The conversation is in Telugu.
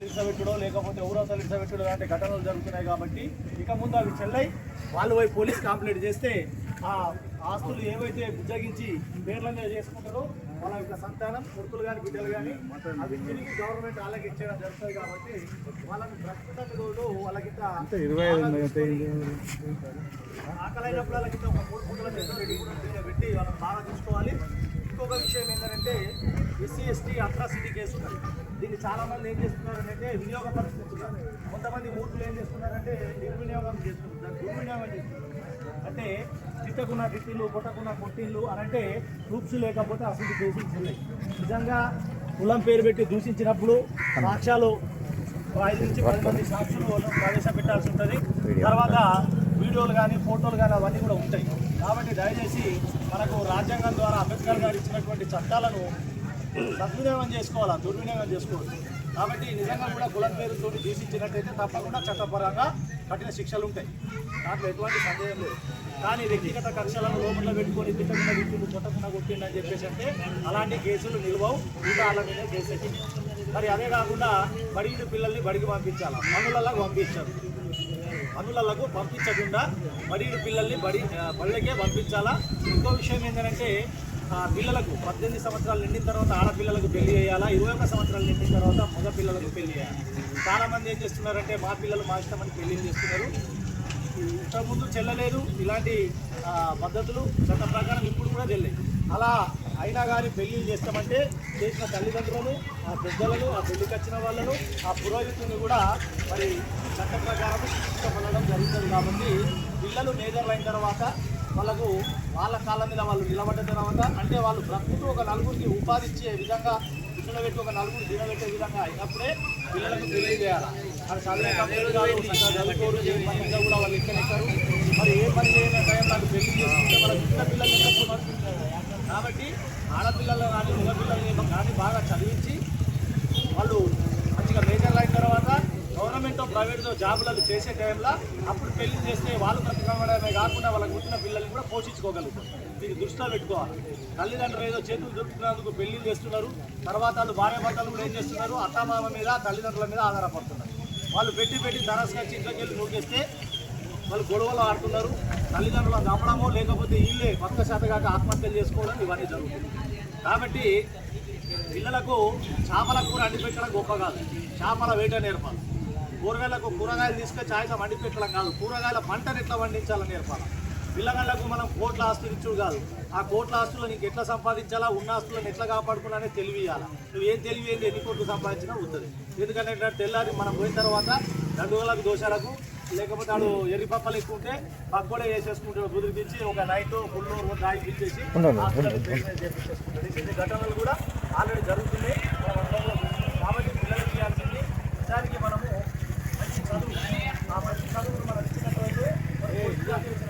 పెట్టడో లేకపోతే ఊరవతలు పెట్టడో లాంటి ఘటనలు జరుగుతున్నాయి కాబట్టి ఇక ముందు అవి చెల్లై వాళ్ళు పోయి పోలీస్ కంప్లైంట్ చేస్తే ఆ ఆస్తులు ఏవైతే బుజ్జగించి పేర్ల మీద చేసుకుంటారో వాళ్ళ యొక్క సంతానం కొడుకులు కానీ బిడ్డలు కానీ అవి తిరిగి గవర్నమెంట్ వాళ్ళకి ఇచ్చేయడం జరుగుతుంది కాబట్టి వాళ్ళకి ప్రస్తుతం రోజు వాళ్ళకి ఆకలైనప్పుడు వాళ్ళకి ఒక మూడు పూటల పెట్టి వాళ్ళని బాగా చూసుకోవాలి. ఇంకొక విషయం ఏంటంటే ఎస్సీ ఎస్టీ అట్రాసిటీ కేసు దీన్ని చాలామంది ఏం చేస్తున్నారు అంటే కొంతమంది మూర్తులు ఏం చేస్తున్నారంటే దుర్వినియోగం చేస్తున్నారు. దుర్వినియోగం చేస్తున్నారు. అంటే తిట్టకున్న తిట్టిళ్ళు కొట్టకున్న కొట్టిళ్ళు అని అంటే ప్రూఫ్స్ లేకపోతే అసలు దూషించలేదు నిజంగా కులం పేరు పెట్టి దూషించినప్పుడు సాక్ష్యాలు ఐదు నుంచి పది మంది సాక్షులు ప్రవేశపెట్టాల్సి ఉంటుంది. తర్వాత వీడియోలు కానీ ఫోటోలు కానీ అవన్నీ కూడా ఉంటాయి. కాబట్టి దయచేసి మనకు రాజ్యాంగం ద్వారా అంబేద్కర్ గారు ఇచ్చినటువంటి చట్టాలను సద్వినియోగం చేసుకోవాలా? దుర్వినియోగం చేసుకోవద్దు కాబట్టి నిజంగా కూడా కులం పేరుతో దూషించినట్టయితే తప్పకుండా చట్టపరంగా కఠిన శిక్షలు ఉంటాయి. దాంట్లో ఎటువంటి సందేహం లేదు. కానీ వ్యక్తిగత కక్షలను లోపల పెట్టుకొని తిట్టకుండా వ్యక్తులు కొట్టకుండా కొట్టిండు చెప్పేసి అంటే అలాంటి కేసులు నిలవవు. ఇంకా వాళ్ళ మీద కేసు మరి అదే కాకుండా బడిగిన పిల్లల్ని బడికి పంపించాలి? పనులలో పంపించారు. పనులకు పంపించకుండా బడి పిల్లల్ని బడి బళ్ళకే పంపించాలా? ఇంకో విషయం ఏంటంటే పిల్లలకు పద్దెనిమిది సంవత్సరాలు నిండిన తర్వాత ఆడపిల్లలకు పెళ్ళి చేయాలా? ఇరవై ఒక్క సంవత్సరాలు నిండిన తర్వాత మగ పిల్లలకు పెళ్ళి చేయాలి? చాలామంది ఏం చేస్తున్నారంటే మా పిల్లలు మా ఇష్టమని పెళ్ళి చేస్తున్నారు? ఇంతకుముందు చెల్లలేదు. ఇలాంటి పద్ధతులు చట్ట ప్రకారం ఇప్పుడు కూడా చెల్లాయి అలా అయినా కానీ పెళ్ళిళ్ళు చేస్తామంటే చేసిన తల్లిదండ్రులను ఆ పెద్దలను ఆ పెళ్ళికి వచ్చిన వాళ్ళను ఆ పురోహితుని కూడా మరి చట్ట ప్రకారం శిక్షించబడడం జరుగుతుంది కాబట్టి పిల్లలు మేజర్లు అయిన తర్వాత వాళ్ళకు వాళ్ళ కాళ్ళ మీద వాళ్ళు నిలబడ్డ తర్వాత అంటే వాళ్ళు ప్రకృతి ఒక నలుగురికి ఉపాధి ఇచ్చే విధంగా పెట్టి ఒక నలుగురు తినబెట్టే విధంగా అయినప్పుడే పిల్లలకు తెలియజేయాలి మరి చదివే కాదు చదువుకోరు ఏ పని ఉందో కూడా వాళ్ళు ఎక్కడెక్కరు మరి ఏ పని టైం నాకు పెళ్ళి చేసుకుంటే వాళ్ళ చిన్న పిల్లలు కాబట్టి ఆడపిల్లలు కానీ మగపిల్లల్ని కానీ బాగా చదివించి వాళ్ళు మంచిగా మేజర్లు అయిన తర్వాత గవర్నమెంట్ ప్రైవేట్తో జాబులలో చేసే టైంలో అప్పుడు పెళ్ళి చేస్తే వాళ్ళు బ్రతకడమే కాకుండా వాళ్ళకు పుట్టిన పిల్లల్ని కూడా పోషించుకోగలుగుతారు. దీన్ని దృష్టిలో పెట్టుకోవాలి. తల్లిదండ్రులు ఏదో చేతులు దొరుకుతున్నందుకు పెళ్ళి చేస్తున్నారు. తర్వాత వాళ్ళు భార్య భర్తలు కూడా ఏం చేస్తున్నారు? అత్తమామ మీద తల్లిదండ్రుల మీద ఆధారపడుతున్నారు. వాళ్ళు పెట్టి పెట్టి తరస్కొచ్చి ఇంట్లోకి వెళ్ళి నూకేస్తే వాళ్ళు గొడవలు ఆడుతున్నారు. తల్లిదండ్రులను చంపడమో లేకపోతే వీళ్ళే కొత్త శాతగాక ఆత్మహత్యలు చేసుకోవడం ఇవన్నీ జరుగుతుంది. కాబట్టి పిల్లలకు చేపల కూర అండి పెట్టడం గొప్ప కాదు. చేపల వేట నేర్పాలి. కూరగాయలకు కూరగాయలు తీసుకొచ్చి ఆయన వండి పెట్టడం కాదు. కూరగాయల పంటను ఎట్లా పండించాలని నేర్పాలి? పిల్లగాళ్ళకు మనం కోట్ల ఆస్తులు ఇచ్చుడు కాదు. ఆ కోట్ల ఆస్తులు నీకు ఎట్లా సంపాదించాలా? ఉన్న ఆస్తులను ఎట్లా కాపాడుకున్నానే తెలివి ఇవ్వాలి నువ్వు ఏం తెలివి ఏంది ఎన్ని కోట్లు సంపాదించినా ఉంటుంది ఎందుకంటే తెల్లారి మనం పోయిన తర్వాత దండుగలకు దోషాలకు లేకపోతే వాడు ఎర్రి పప్పలు ఎక్కువ ఉంటే పక్కడే వేసేసుకుంటాడు కుదిరిపించి ఒక నైట్ ఫుల్ చేపించేసుకుంటాడు. ఇన్ని ఘటనలు కూడా ఆల్రెడీ జరుగుతున్నాయి. కూడా